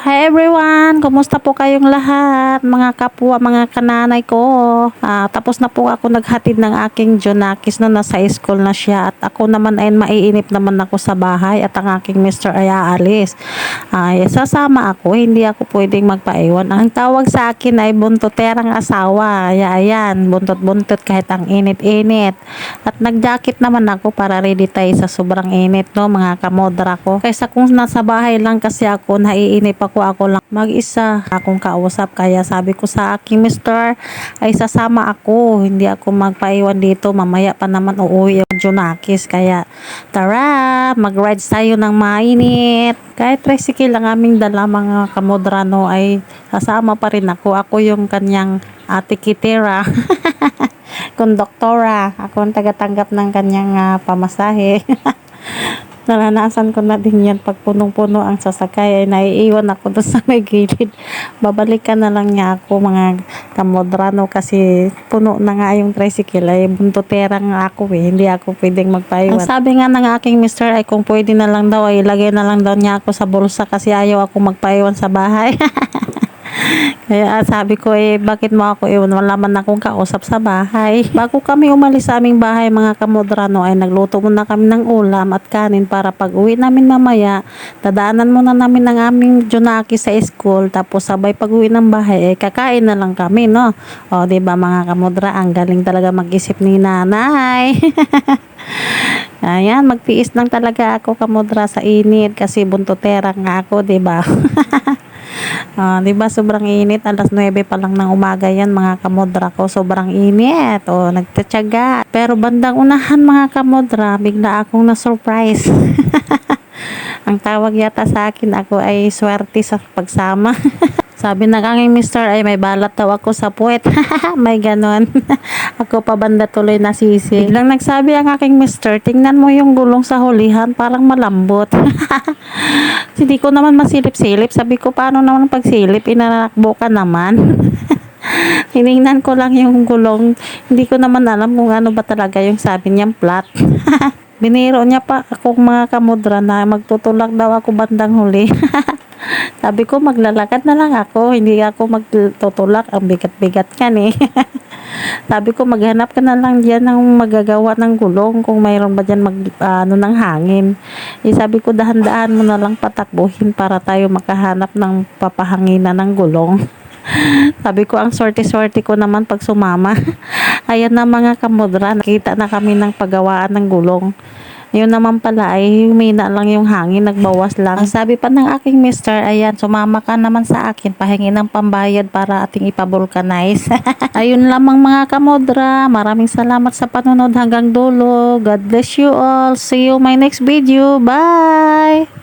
Hi everyone! Kumusta po kayong lahat? Mga kapwa, mga kananay ko. Ah, tapos na po ako naghatid ng aking Jonakis na nasa school na siya. At ako naman ay maiinip naman ako sa bahay at ang aking Mr. ay aalis. Ay, sasama ako. Hindi ako pwedeng magpaiwan. Ang tawag sa akin ay buntoterang asawa. Kaya ayan, buntot-buntot kahit ang init-init. At nag-jacket naman ako para ready tayo sa sobrang init, no, mga kamodra ko. Kaysa kung nasa bahay lang kasi ako, naiinip ako, ako lang mag-isa akong kausap. Kaya sabi ko sa aking mister, ay sasama ako. Hindi ako magpaiwan dito. Mamaya pa naman uuwi ang Junakis. Kaya tara, mag-ride tayo ng mainit. Kahit tricycle ang aming dala mga kamodrano ay sasama pa rin ako. Ako yung kanyang ate kitera. kondoktora. Ako ang tagatanggap ng kanyang ah, pamasahe. Naranasan ko na din yan pag punong-puno ang sasakay ay naiiwan ako doon sa may gilid. Babalikan na lang niya ako mga kamodrano kasi puno na nga yung tricycle ay buntutera nga ako eh. Hindi ako pwedeng magpaiwan. Ang sabi nga ng aking mister ay kung pwede na lang daw ay ilagay na lang daw niya ako sa bulsa kasi ayaw ako magpaiwan sa bahay. Kaya sabi ko eh, bakit mo ako iwan? Wala man akong kausap sa bahay. Bago kami umalis sa aming bahay, mga kamodrano, ay nagluto muna kami ng ulam at kanin para pag uwi namin mamaya, dadaanan muna namin ang aming Junaki sa school. Tapos sabay pag uwi ng bahay, eh, kakain na lang kami, no? O, ba mga kamodra, ang galing talaga mag-isip ni nanay. Ayan, magtiis lang talaga ako kamodra sa init kasi buntotera nga ako, 'di ba? Ah, 'di ba sobrang init, alas 9 pa lang ng umaga 'yan mga kamodra ko, sobrang init. Oh, nagtatyaga. Pero bandang unahan mga kamodra, bigla akong na-surprise. Ang tawag yata sa akin ako ay swerte sa pagsama. Sabi ng aking mister ay may balat daw ako sa puwet. may ganon. ako pa banda tuloy na sisi. Biglang nagsabi ang aking mister, tingnan mo yung gulong sa hulihan, parang malambot. Hindi ko naman masilip-silip. Sabi ko, paano naman pagsilip? Inanakbo ka naman. Tinignan ko lang yung gulong. Hindi ko naman alam kung ano ba talaga yung sabi niyang flat. Biniro niya pa akong mga kamudra na magtutulak daw ako bandang huli. Sabi ko maglalakad na lang ako, hindi ako magtutulak, ang bigat-bigat kan eh. Sabi ko maghanap ka na lang diyan ng magagawa ng gulong kung mayroon ba diyan mag ano ng hangin. Eh, sabi ko dahan-dahan mo na lang patakbuhin para tayo makahanap ng papahanginan ng gulong. Sabi ko, ang sorte-sorte ko naman pag sumama. Ayan na mga kamudra, nakita na kami ng paggawaan ng gulong. Yun naman pala ay humina lang yung hangin, nagbawas lang. Ang sabi pa ng aking mister, ayan, sumama ka naman sa akin, pahingi ng pambayad para ating ipavulcanize. Ayun lamang mga kamodra, maraming salamat sa panonood hanggang dulo. God bless you all. See you my next video. Bye!